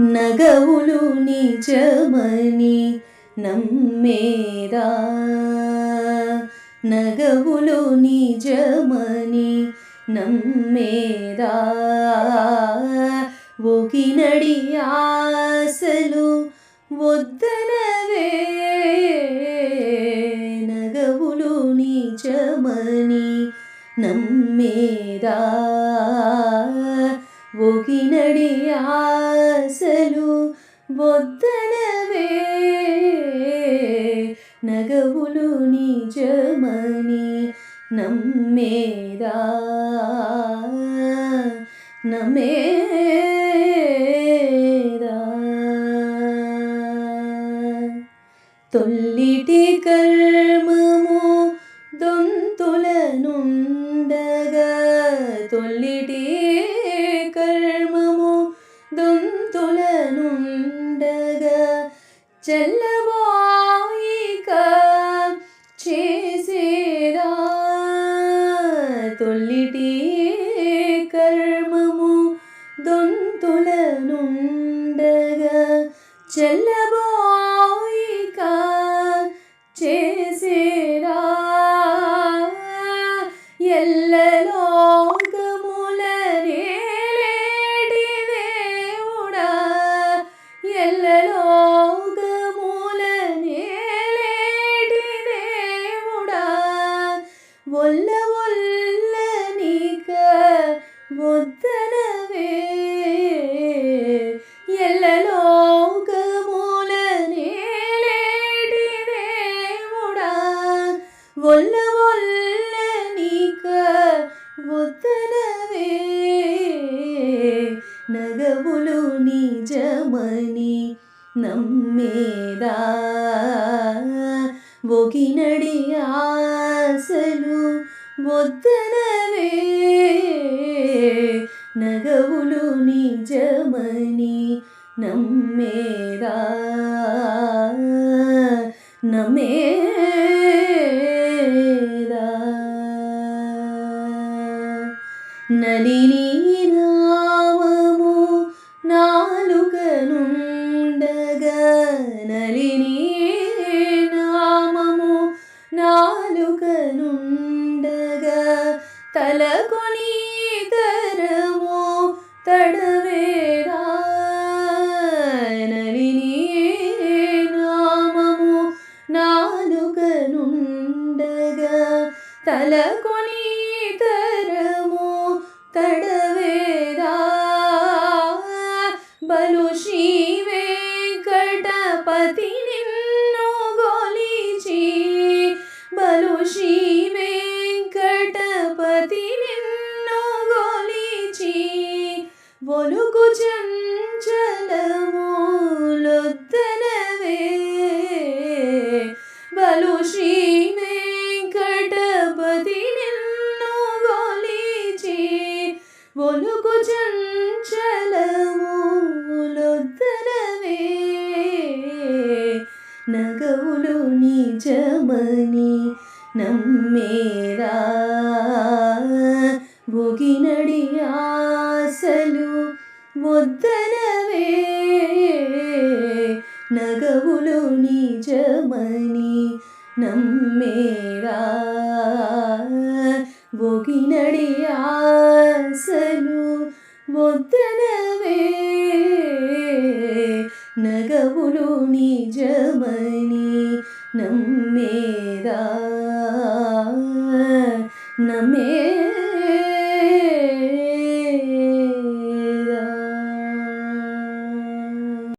నగవులు నిజమని నమ్మేరా. నగవులు నిజమని నమ్మేరా. ఒకినడి ఆశలు వద్దనవే. నగవులు నిజమని నమ్మేరా. ఒకినడి ఆశలు వద్దనవే నగవులు నిజమని నమ్మేదా? నమ్మేదా? తొల్లిటి కర్మము దొంతుల నుండగా తొల్లిటి కర్మము దొంతులనుండగా చెల్లవాయిక చేసేదా? తొల్లిటి కర్మము దొంతులనుండగా చెల్లబో ఒల్ల ఒల్ల నీక వద్దనవే ఎల్లలోకముల నేలేటి దేవుడా ఒల్ల ఒల్ల నీక వద్దనవే నగవులు నిజమని నమ్మేదా ఒకినడి ఆశలు వద్దనవే నగవులు నిజమని నమ్మేరా. నమేరా నలిని കൊനീതരമോ തടവേടാനവിനേ നാമമോ നാലുകനുണ്ടക. തല കൊനീതരമോ തട ఒలుగు చంచలములొద్దనవే. బలు శ్రీ వెంకటపతి నిన్ను గోలిచి ఒలుగు చంచలములొద్దనవే. నగవులు నిజమని నమ్మేరా వద్దనవే నగవులు నిజమని నమ్మేరా. ఒగినడి ఆశలు వద్దనవే నగవులు నిజమని నమ్మేరా. నమ్మే